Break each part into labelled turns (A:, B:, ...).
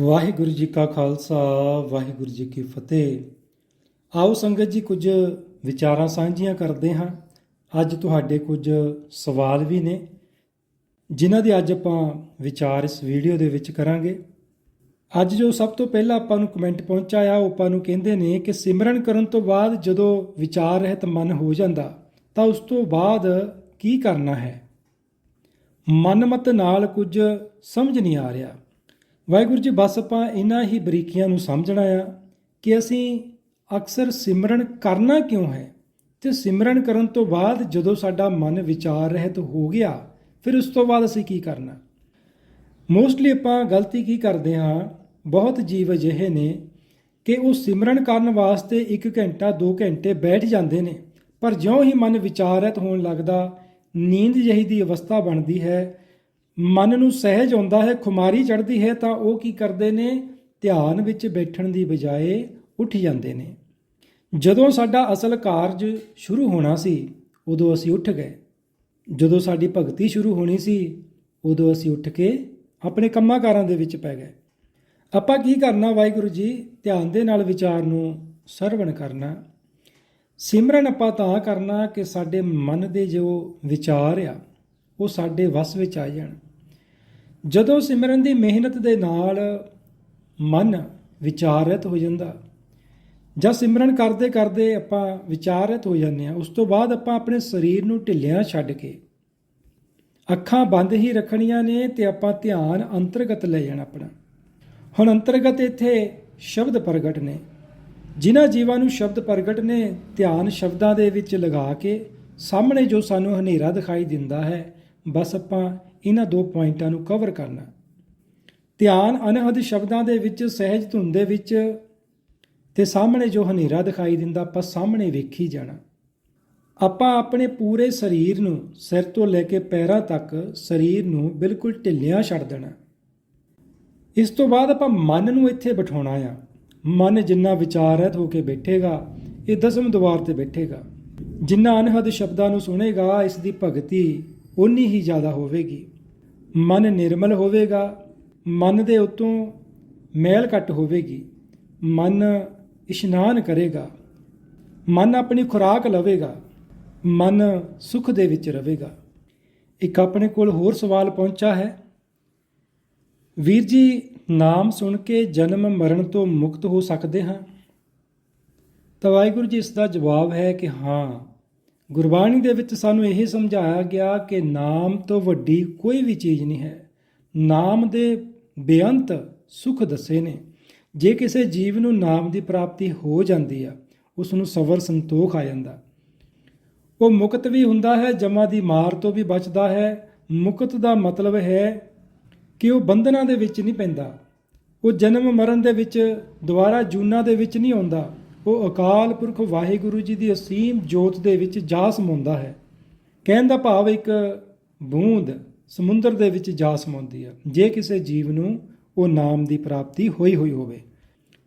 A: ਵਾਹਿਗੁਰੂ ਜੀ ਕਾ ਖਾਲਸਾ, ਵਾਹਿਗੁਰੂ ਜੀ ਕੀ ਫਤਿਹ। ਆਓ ਸੰਗਤ ਜੀ, ਕੁਝ ਵਿਚਾਰਾਂ ਸਾਂਝੀਆਂ ਕਰਦੇ ਹਾਂ। ਅੱਜ ਤੁਹਾਡੇ ਕੁਝ ਸਵਾਲ ਵੀ ਨੇ, ਜਿਨ੍ਹਾਂ ਦੇ ਅੱਜ ਆਪਾਂ ਵਿਚਾਰ ਇਸ ਵੀਡੀਓ ਦੇ ਵਿੱਚ ਕਰਾਂਗੇ। ਅੱਜ ਜੋ ਸਭ ਤੋਂ ਪਹਿਲਾਂ ਆਪਾਂ ਨੂੰ ਕਮੈਂਟ ਪਹੁੰਚਾ ਆ, ਉਹ ਆਪਾਂ ਨੂੰ ਕਹਿੰਦੇ ਨੇ ਕਿ ਸਿਮਰਨ ਕਰਨ ਤੋਂ ਬਾਅਦ ਜਦੋਂ ਵਿਚਾਰ ਰਹਿਤ ਮਨ ਹੋ ਜਾਂਦਾ, ਤਾਂ ਉਸ ਤੋਂ ਬਾਅਦ ਕੀ ਕਰਨਾ ਹੈ? ਮਨਮਤ ਨਾਲ ਕੁਝ ਸਮਝ ਨਹੀਂ ਆ ਰਿਹਾ। ਵਾਹਿਗੁਰੂ ਜੀ, ਬਸ ਆਪਾਂ ਇਹਨਾਂ ਹੀ ਬਰੀਕੀਆਂ ਨੂੰ ਸਮਝਣਾ ਆ ਕਿ ਅਸੀਂ ਅਕਸਰ ਸਿਮਰਨ ਕਰਨਾ ਕਿਉਂ ਹੈ? ਤੇ ਸਿਮਰਨ ਕਰਨ ਤੋਂ ਬਾਅਦ ਜਦੋਂ ਸਾਡਾ ਮਨ ਵਿਚਾਰ ਰਹਿਤ ਹੋ ਗਿਆ, ਫਿਰ ਉਸ ਤੋਂ ਬਾਅਦ ਅਸੀਂ ਕੀ ਕਰਨਾ? ਮੋਸਟਲੀ ਆਪਾਂ ਗਲਤੀ ਕੀ ਕਰਦੇ ਹਾਂ? ਬਹੁਤ ਜੀਵ ਅਜਿਹੇ ਨੇ ਕਿ ਉਹ ਸਿਮਰਨ ਕਰਨ ਵਾਸਤੇ 1 ਘੰਟਾ 2 ਘੰਟੇ ਬੈਠ ਜਾਂਦੇ ਨੇ, ਪਰ ਜਿਉਂ ਹੀ ਮਨ ਵਿਚਾਰਤ ਹੋਣ ਲੱਗਦਾ, ਨੀਂਦ ਜਿਹੀ ਦੀ ਅਵਸਥਾ ਬਣਦੀ ਹੈ ਮਨ ਨੂੰ ਸਹਿਜ ਆਉਂਦਾ ਹੈ, ਖੁਮਾਰੀ ਚੜ੍ਹਦੀ ਹੈ, ਤਾਂ ਉਹ ਕੀ ਕਰਦੇ ਨੇ? ਧਿਆਨ ਵਿੱਚ ਬੈਠਣ ਦੀ ਬਜਾਏ ਉੱਠ ਜਾਂਦੇ ਨੇ। ਜਦੋਂ ਸਾਡਾ ਅਸਲ ਕਾਰਜ ਸ਼ੁਰੂ ਹੋਣਾ ਸੀ, ਉਦੋਂ ਅਸੀਂ ਉੱਠ ਗਏ। ਜਦੋਂ ਸਾਡੀ ਭਗਤੀ ਸ਼ੁਰੂ ਹੋਣੀ ਸੀ, ਉਦੋਂ ਅਸੀਂ ਉੱਠ ਕੇ ਆਪਣੇ ਕੰਮਾਂ ਕਾਰਾਂ ਦੇ ਵਿੱਚ ਪੈ ਗਏ। ਆਪਾਂ ਕੀ ਕਰਨਾ ਵਾਹਿਗੁਰੂ ਜੀ? ਧਿਆਨ ਦੇ ਨਾਲ ਵਿਚਾਰ ਨੂੰ ਸਰਵਣ ਕਰਨਾ। ਸਿਮਰਨ ਆਪਾਂ ਤਾਂ ਕਰਨਾ ਕਿ ਸਾਡੇ ਮਨ ਦੇ ਜੋ ਵਿਚਾਰ ਆ ਉਹ ਸਾਡੇ ਵਸ ਵਿੱਚ ਆ ਜਾਣ। ਜਦੋਂ ਸਿਮਰਨ ਦੀ ਮਿਹਨਤ ਦੇ ਨਾਲ ਮਨ ਵਿਚਾਰਤ ਹੋ ਜਾਂਦਾ, ਜਾਂ ਸਿਮਰਨ ਕਰਦੇ ਕਰਦੇ ਆਪਾਂ ਵਿਚਾਰਤ ਹੋ ਜਾਂਦੇ ਆ ਉਸ ਤੋਂ ਬਾਅਦ ਆਪਾਂ ਆਪਣੇ ਸਰੀਰ ਨੂੰ ਢਿੱਲਿਆਂ ਛੱਡ ਕੇ ਅੱਖਾਂ ਬੰਦ ਹੀ ਰੱਖਣੀਆਂ ਨੇ ਤੇ ਆਪਾਂ ਧਿਆਨ ਅੰਤਰਗਤ ਲੈ ਜਾਣਾ ਆਪਣਾ। ਹੁਣ ਅੰਤਰਗਤ ਇੱਥੇ ਸ਼ਬਦ ਪ੍ਰਗਟ ਨੇ। ਜਿਨ੍ਹਾਂ ਜੀਵਾਂ ਨੂੰ ਸ਼ਬਦ ਪ੍ਰਗਟ ਨੇ, ਧਿਆਨ ਸ਼ਬਦਾਂ ਦੇ ਵਿੱਚ ਲਗਾ ਕੇ ਸਾਹਮਣੇ ਜੋ ਸਾਨੂੰ ਹਨੇਰਾ ਦਿਖਾਈ ਦਿੰਦਾ ਹੈ ਬਸ ਆਪਾਂ ਇਹਨਾਂ ਦੋ ਪੁਆਇੰਟਾਂ ਨੂੰ ਕਵਰ ਕਰਨਾ। ਧਿਆਨ ਅਨਹਦ ਸ਼ਬਦਾਂ ਦੇ ਵਿੱਚ, ਸਹਿਜ ਧੁੰਨ ਦੇ ਵਿੱਚ ਤੇ ਸਾਹਮਣੇ ਜੋ ਹਨੇਰਾ ਦਿਖਾਈ ਦਿੰਦਾ, ਆਪਾਂ ਸਾਹਮਣੇ ਵੇਖੀ ਜਾਣਾ। ਆਪਾਂ ਆਪਣੇ ਪੂਰੇ ਸਰੀਰ ਨੂੰ, ਸਿਰ ਤੋਂ ਲੈ ਕੇ ਪੈਰਾਂ ਤੱਕ ਸਰੀਰ ਨੂੰ ਬਿਲਕੁਲ ਢਿੱਲਿਆਂ ਛੱਡ ਦੇਣਾ। ਇਸ ਤੋਂ ਬਾਅਦ ਆਪਾਂ ਮਨ ਨੂੰ ਇੱਥੇ ਬਿਠਾਉਣਾ ਆ। ਮਨ ਜਿੰਨਾ ਵਿਚਾਰਤ ਹੋ ਕੇ ਬੈਠੇਗਾ, ਇਹ ਦਸਮ ਦੁਆਰ ਤੇ ਬੈਠੇਗਾ। ਜਿੰਨਾ ਅਨਹਦ ਸ਼ਬਦਾਂ ਨੂੰ ਸੁਣੇਗਾ, ਇਸ ਦੀ ਭਗਤੀ ਉਨੀ ਹੀ ਜ਼ਿਆਦਾ ਹੋਵੇਗੀ। ਮਨ ਨਿਰਮਲ ਹੋਵੇਗਾ, ਮਨ ਦੇ ਉਤੋਂ ਮੈਲ ਘਟ ਹੋਵੇਗੀ, ਮਨ ਇਸ਼ਨਾਨ ਕਰੇਗਾ, ਮਨ ਆਪਣੀ ਖੁਰਾਕ ਲਵੇਗਾ, ਮਨ ਸੁਖ ਦੇ ਵਿੱਚ ਰਹੇਗਾ। ਇੱਕ ਆਪਣੇ ਕੋਲ ਹੋਰ ਸਵਾਲ ਪਹੁੰਚਾ ਹੈ। ਵੀਰ ਜੀ, ਨਾਮ ਸੁਣ ਕੇ ਜਨਮ ਮਰਨ ਤੋਂ ਮੁਕਤ ਹੋ ਸਕਦੇ ਹਾਂ? ਤਾਂ ਵਾਹਿਗੁਰੂ ਜੀ, ਇਸ ਦਾ ਜਵਾਬ ਹੈ ਕਿ ਹਾਂ। ਗੁਰਬਾਣੀ ਦੇ ਵਿੱਚ ਸਾਨੂੰ ਇਹ ਸਮਝਾਇਆ ਗਿਆ ਕਿ ਨਾਮ ਤੋਂ ਵੱਡੀ ਕੋਈ ਵੀ ਚੀਜ਼ ਨਹੀਂ ਹੈ। ਨਾਮ ਦੇ ਬੇਅੰਤ ਸੁਖ ਦੱਸੇ ਨੇ। ਜੇ ਕਿਸੇ ਜੀਵ ਨੂੰ ਨਾਮ ਦੀ ਪ੍ਰਾਪਤੀ ਹੋ ਜਾਂਦੀ ਆ, ਉਸ ਨੂੰ ਸਬਰ ਸੰਤੋਖ ਆ ਜਾਂਦਾ। ਉਹ ਮੁਕਤ ਵੀ ਹੁੰਦਾ ਹੈ, ਜਮਾ ਦੀ ਮਾਰ ਤੋਂ ਵੀ ਬਚਦਾ ਹੈ। ਮੁਕਤ ਦਾ ਮਤਲਬ ਹੈ ਕਿ ਉਹ ਬੰਧਨਾਂ ਦੇ ਵਿੱਚ ਨਹੀਂ ਪੈਂਦਾ। ਉਹ ਜਨਮ ਮਰਨ ਦੇ ਵਿੱਚ, ਦੁਬਾਰਾ ਜੂਨਾ ਦੇ ਵਿੱਚ ਨਹੀਂ ਆਉਂਦਾ। ਉਹ ਅਕਾਲ ਪੁਰਖ ਵਾਹਿਗੁਰੂ ਜੀ ਦੀ ਅਸੀਮ ਜੋਤ ਦੇ ਵਿੱਚ ਜਾ ਸਮਾਉਂਦਾ ਹੈ। ਕਹਿਣ ਦਾ ਭਾਵ ਇੱਕ ਬੂੰਦ ਸਮੁੰਦਰ ਦੇ ਵਿੱਚ ਜਾ ਸਮਾਉਂਦੀ ਹੈ। ਜੇ ਕਿਸੇ ਜੀਵ ਨੂੰ ਉਹ ਨਾਮ ਦੀ ਪ੍ਰਾਪਤੀ ਹੋਈ ਹੋਈ ਹੋਵੇ।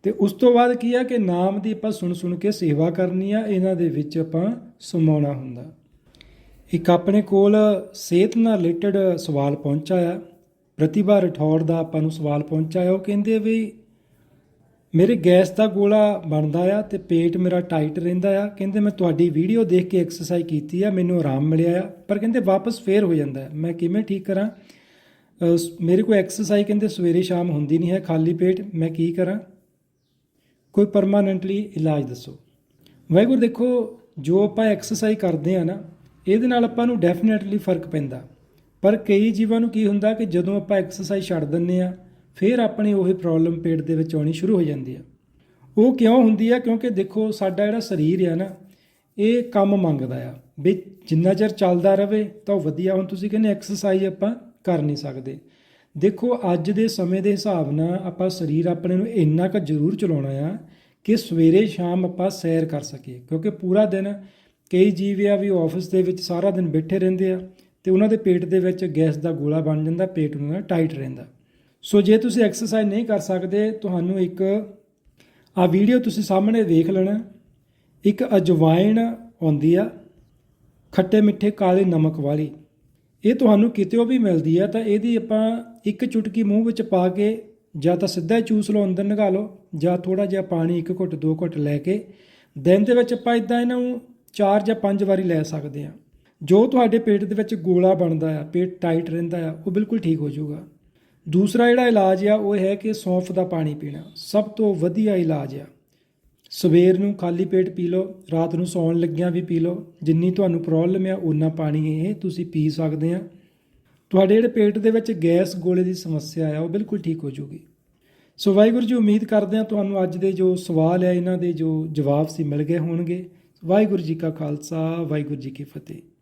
A: ਤੇ ਉਸ ਤੋਂ ਬਾਅਦ ਕੀ ਆ ਕਿ ਨਾਮ ਦੀ ਆਪਾਂ ਸੁਣ ਸੁਣ ਕੇ ਸੇਵਾ ਕਰਨੀ ਆ, ਇਹਨਾਂ ਦੇ ਵਿੱਚ ਆਪਾਂ ਸਮਾਉਣਾ ਹੁੰਦਾ। ਇੱਕ ਆਪਣੇ ਕੋਲ ਸਿਹਤ ਨਾਲ ਰਿਲੇਟਡ ਸਵਾਲ ਪਹੁੰਚਾ ਆ। ਪ੍ਰਤਿਭਾ ਰਠੌੜ ਦਾ ਆਪਾਂ ਨੂੰ ਸਵਾਲ ਪਹੁੰਚਾ ਆ। ਉਹ ਕਹਿੰਦੇ ਵੀ ਮੇਰੇ ਗੈਸ ਦਾ ਗੋਲਾ ਬਣਦਾ ਆ ਤੇ ਪੇਟ ਮੇਰਾ ਟਾਈਟ ਰਹਿੰਦਾ ਆ। ਕਹਿੰਦੇ ਮੈਂ ਤੁਹਾਡੀ ਵੀਡੀਓ ਦੇਖ ਕੇ ਐਕਸਰਸਾਈਜ਼ ਕੀਤੀ ਆ, ਮੈਨੂੰ ਆਰਾਮ ਮਿਲਿਆ ਆ। ਪਰ ਕਹਿੰਦੇ ਵਾਪਸ ਫੇਰ ਹੋ ਜਾਂਦਾ ਮੈਂ ਕਿਵੇਂ ਠੀਕ ਕਰਾਂ? ਸ- ਮੇਰੇ ਕੋਲ ਐਕਸਰਸਾਈਜ਼ ਕਹਿੰਦੇ ਸਵੇਰੇ ਸ਼ਾਮ ਹੁੰਦੀ ਨਹੀਂ ਹੈ, ਖਾਲੀ ਪੇਟ। ਮੈਂ ਕੀ ਕਰਾਂ? ਕੋਈ ਪਰਮਾਨੈਂਟਲੀ ਇਲਾਜ ਦੱਸੋ। ਵਾਹਿਗੁਰੂ, ਦੇਖੋ, ਜੋ ਆਪਾਂ ਐਕਸਰਸਾਈਜ਼ ਕਰਦੇ ਆ ਨਾ, ਇਹਦੇ ਨਾਲ ਆਪਾਂ ਨੂੰ ਡੈਫੀਨਿਟਲੀ ਫ਼ਰਕ ਪੈਂਦਾ। ਪਰ ਕਈ ਜੀਵਾਂ ਨੂੰ ਕੀ ਹੁੰਦਾ ਕਿ ਜਦੋਂ ਆਪਾਂ ਐਕਸਰਸਾਈਜ਼ ਛੱਡ ਦਿੰਨੇ ਆ ਫਿਰ ਆਪਣੀ ਉਹੀ ਪ੍ਰੋਬਲਮ ਪੇਟ ਦੇ ਵਿੱਚ ਆਉਣੀ ਸ਼ੁਰੂ ਹੋ ਜਾਂਦੀ ਆ। ਉਹ ਕਿਉਂ ਹੁੰਦੀ ਆ? ਕਿਉਂਕਿ ਦੇਖੋ, ਸਾਡਾ ਜਿਹੜਾ ਸਰੀਰ ਆ ਨਾ, ਇਹ ਕੰਮ ਮੰਗਦਾ ਆ। ਵੀ ਜਿੰਨਾ ਚਿਰ ਚੱਲਦਾ ਰਵੇ, ਤਾਂ ਉਹ ਵਧੀਆ। ਹੁਣ ਤੁਸੀਂ ਕਹਿੰਦੇ ਐਕਸਰਸਾਈਜ਼ ਆਪਾਂ ਕਰ ਨਹੀਂ ਸਕਦੇ। ਦੇਖੋ, ਅੱਜ ਦੇ ਸਮੇਂ ਦੇ ਹਿਸਾਬ ਨਾਲ ਆਪਾਂ ਸਰੀਰ ਆਪਣੇ ਨੂੰ ਇੰਨਾ ਕੁ ਜ਼ਰੂਰ ਚਲਾਉਣਾ ਆ ਕਿ ਸਵੇਰੇ ਸ਼ਾਮ ਆਪਾਂ ਸੈਰ ਕਰ ਸਕੀਏ। ਕਿਉਂਕਿ ਪੂਰਾ ਦਿਨ ਕਈ ਜੀਵ ਆ ਵੀ ਆਫਿਸ ਦੇ ਵਿੱਚ ਸਾਰਾ ਦਿਨ ਬੈਠੇ ਰਹਿੰਦੇ ਆ ਤੇ ਉਹਨਾਂ ਦੇ ਪੇਟ ਦੇ ਵਿੱਚ ਗੈਸ ਦਾ ਗੋਲਾ ਬਣ ਜਾਂਦਾ, ਪੇਟ ਉਹਨਾਂ ਦਾ ਟਾਈਟ ਰਹਿੰਦਾ। ਸੋ ਜੇ ਤੁਸੀਂ ਐਕਸਰਸਾਈਜ਼ ਨਹੀਂ ਕਰ ਸਕਦੇ, ਤੁਹਾਨੂੰ ਇੱਕ ਆ ਵੀਡੀਓ ਤੁਸੀਂ ਸਾਹਮਣੇ ਦੇਖ ਲੈਣਾ। ਇੱਕ ਅਜਵਾਇਣ ਆਉਂਦੀ ਆ, ਖੱਟੇ ਮਿੱਠੇ ਕਾਲੇ ਨਮਕ ਵਾਲੀ। ਇਹ ਤੁਹਾਨੂੰ ਕਿਤੇ ਵੀ ਮਿਲਦੀ ਆ, ਤਾਂ ਇਹਦੀ ਆਪਾਂ ਇੱਕ ਚੁਟਕੀ ਮੂੰਹ ਵਿੱਚ ਪਾ ਕੇ ਜਾਂ ਤਾਂ ਸਿੱਧਾ ਚੂਸ ਲਓ, ਅੰਦਰ ਨਗਾ ਲਓ, ਜਾਂ ਥੋੜਾ ਜਿਹਾ ਪਾਣੀ ਇੱਕ ਘੁੱਟ, ਦੋ ਘੁੱਟ ਲੈ ਕੇ ਦਿਨ ਦੇ ਵਿੱਚ ਆਪਾਂ ਇਦਾਂ ਇਹਨਾਂ ਨੂੰ ਚਾਰ ਜਾਂ ਪੰਜ ਵਾਰੀ ਲੈ ਸਕਦੇ ਹਾਂ ਜੋ ਤੁਹਾਡੇ ਪੇਟ ਦੇ ਵਿੱਚ ਗੋਲਾ ਬਣਦਾ ਆ, ਪੇਟ ਟਾਈਟ ਰਹਿੰਦਾ ਆ, ਉਹ ਬਿਲਕੁਲ ਠੀਕ ਹੋ ਜਾਊਗਾ। ਦੂਸਰਾ ਜਿਹੜਾ ਇਲਾਜ ਆ, ਉਹ ਹੈ ਕਿ ਸੌਂਫ ਦਾ ਪਾਣੀ ਪੀਣਾ। ਸਭ ਤੋਂ ਵਧੀਆ ਇਲਾਜ ਆ। ਸਵੇਰ ਨੂੰ ਖਾਲੀ ਪੇਟ ਪੀ ਲਓ, ਰਾਤ ਨੂੰ ਸੌਣ ਲੱਗਿਆਂ ਵੀ ਪੀ ਲਓ। ਜਿੰਨੀ ਤੁਹਾਨੂੰ ਪ੍ਰੋਬਲਮ ਆ ਉਨਾ ਪਾਣੀ ਇਹ ਤੁਸੀਂ ਪੀ ਸਕਦੇ ਆ। ਤੁਹਾਡੇ ਜਿਹੜੇ ਪੇਟ ਦੇ ਵਿੱਚ ਗੈਸ ਗੋਲੇ ਦੀ ਸਮੱਸਿਆ ਆ, ਉਹ ਬਿਲਕੁਲ ਠੀਕ ਹੋ ਜਾਊਗੀ। ਸੋ ਵਾਹਿਗੁਰੂ ਜੀ, ਉਮੀਦ ਕਰਦੇ ਆ ਤੁਹਾਨੂੰ ਅੱਜ ਦੇ ਜੋ ਸਵਾਲ ਆ, ਇਹਨਾਂ ਦੇ ਜੋ ਜਵਾਬ ਸੀ, ਮਿਲ ਗਏ ਹੋਣਗੇ। ਵਾਹਿਗੁਰੂ ਜੀ ਕਾ ਖਾਲਸਾ, ਵਾਹਿਗੁਰੂ ਜੀ ਕੀ ਫਤਿਹ।